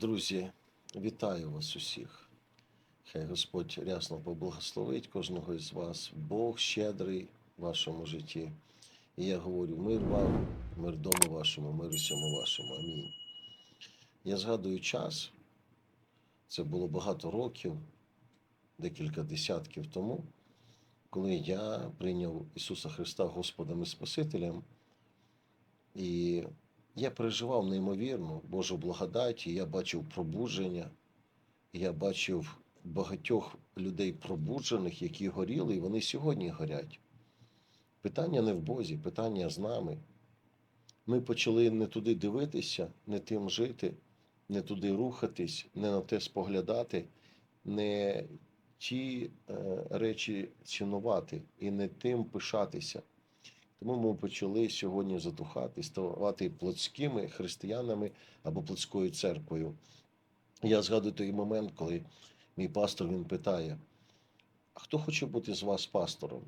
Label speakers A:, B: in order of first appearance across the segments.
A: Друзі, вітаю вас усіх. Хай Господь рясно поблагословить кожного із вас. Бог щедрий в вашому житті. І я говорю: мир вам, мир дому вашому, мир усьому вашому. Амінь. Я згадую час, це було багато років, декілька десятків тому, коли я прийняв Ісуса Христа Господом і Спасителем. І я переживав неймовірно Божу благодать, і я бачив пробудження, я бачив багатьох людей пробуджених, які горіли, і вони сьогодні горять. Питання не в Бозі, питання з нами. Ми почали не туди дивитися, не тим жити, не туди рухатись, не на те споглядати, не ті е, речі цінувати і не тим пишатися. Тому ми почали сьогодні затухати, ставати плотськими християнами або плотською церквою. Я згадую той момент, коли мій пастор він питає: а хто хоче бути з вас пастором?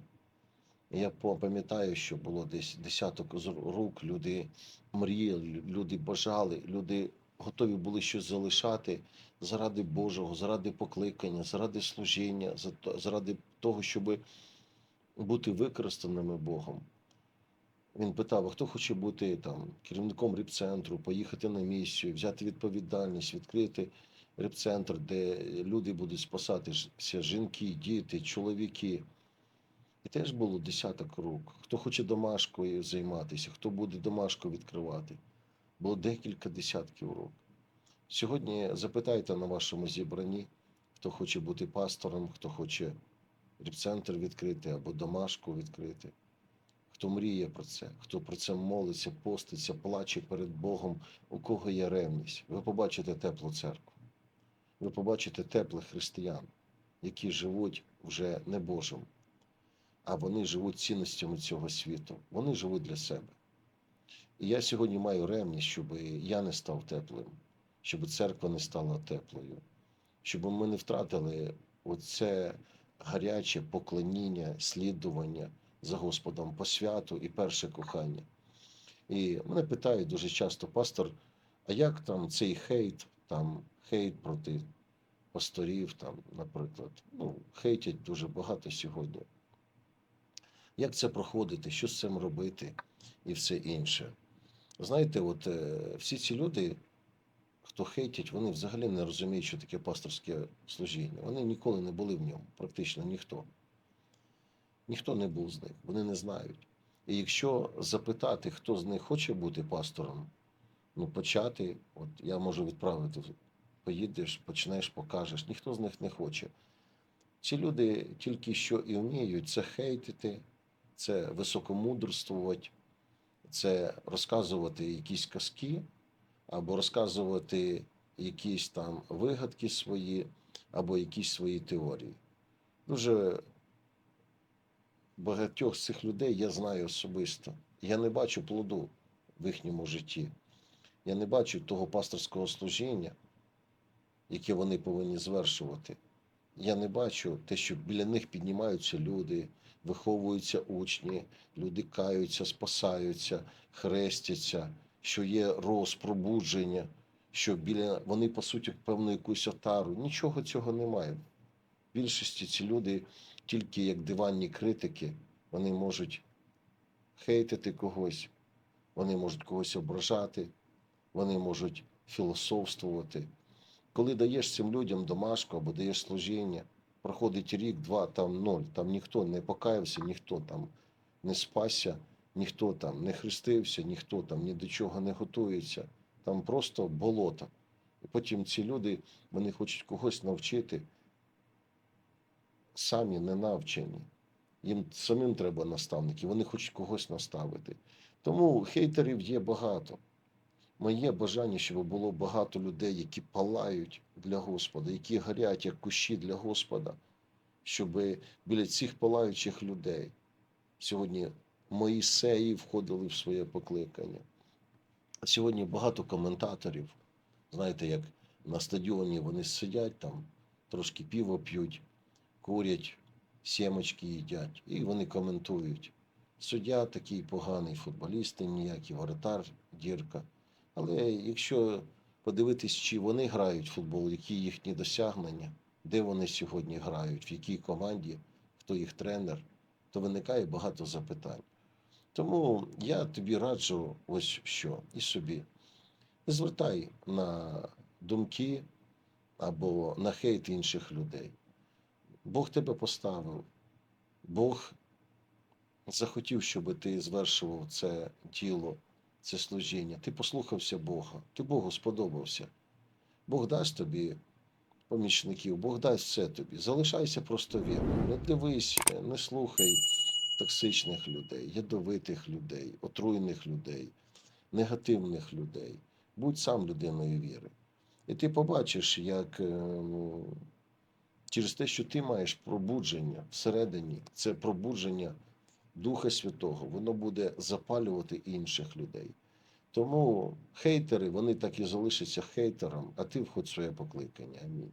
A: Я пам'ятаю, що було десь десяток рук, люди мріяли, люди бажали, люди готові були щось залишати заради Божого, заради покликання, заради служіння, заради того, щоб бути використаними Богом. Він питав: а хто хоче бути там керівником репцентру, поїхати на місію, взяти відповідальність, відкрити репцентр, де люди будуть спасатися, жінки, діти, чоловіки. І теж було десяток рук. Хто хоче домашкою займатися, хто буде домашку відкривати. Було декілька десятків рук. Сьогодні запитайте на вашому зібранні, хто хоче бути пастором, хто хоче репцентр відкрити або домашку відкрити хто мріє про це, хто про це молиться, поститься, плаче перед Богом, у кого є ревність. Ви побачите теплу церкву. Ви побачите теплих християн, які живуть вже не Божим, а вони живуть цінностями цього світу. Вони живуть для себе. І я сьогодні маю ревність, щоб я не став теплим, щоб церква не стала теплою, щоб ми не втратили оце гаряче поклоніння, слідування за Господом по святу і перше кохання. І мене питають дуже часто, пастор, а як там цей хейт, там хейт проти пасторів, там, наприклад, ну, хейтять дуже багато сьогодні. Як це проходити, що з цим робити і все інше? Знаєте, от е, всі ці люди, хто хейтять, вони взагалі не розуміють, що таке пасторське служіння. Вони ніколи не були в ньому, практично ніхто. Ніхто не був з них, вони не знають. І якщо запитати, хто з них хоче бути пастором, ну почати, от я можу відправити, поїдеш, почнеш, покажеш. Ніхто з них не хоче. Ці люди тільки що і вміють це хейтити, це високомудрствувати, це розказувати якісь казки, або розказувати якісь там вигадки свої, або якісь свої теорії. Дуже багатьох з цих людей я знаю особисто. Я не бачу плоду в їхньому житті. Я не бачу того пасторського служіння, яке вони повинні звершувати. Я не бачу те, що біля них піднімаються люди, виховуються учні, люди каються, спасаються, хрестяться, що є розпробудження, що біля вони по суті певну якусь отару. Нічого цього немає. В більшості ці люди тільки як диванні критики, вони можуть хейтити когось, вони можуть когось ображати, вони можуть філософствувати. Коли даєш цим людям домашку або даєш служіння, проходить рік, два, там ноль, там ніхто не покаявся, ніхто там не спасся, ніхто там не хрестився, ніхто там ні до чого не готується. Там просто болото. І потім ці люди вони хочуть когось навчити, самі не навчені. Їм самим треба наставники, вони хочуть когось наставити. Тому хейтерів є багато. Моє бажання, щоб було багато людей, які палають для Господа, які горять як кущі для Господа, щоб біля цих палаючих людей сьогодні Моїсеї входили в своє покликання. Сьогодні багато коментаторів, знаєте, як на стадіоні вони сидять там, трошки піво п'ють, курять, сімочки їдять, і вони коментують. Суддя такий поганий, футболісти ніякі, воротар, дірка. Але якщо подивитись, чи вони грають в футбол, які їхні досягнення, де вони сьогодні грають, в якій команді, хто їх тренер, то виникає багато запитань. Тому я тобі раджу ось що і собі. Не звертай на думки або на хейт інших людей. Бог тебе поставив, Бог захотів, щоб ти звершував це діло, це служіння. Ти послухався Бога, ти Богу сподобався. Бог дасть тобі помічників, Бог дасть все тобі. Залишайся просто вірним. Не дивись, не слухай токсичних людей, ядовитих людей, отруйних людей, негативних людей. Будь сам людиною віри. І ти побачиш, як е, ну, через те, що ти маєш пробудження всередині, це пробудження Духа Святого, воно буде запалювати інших людей. Тому хейтери, вони так і залишаться хейтером, а ти входь своє покликання. Амінь.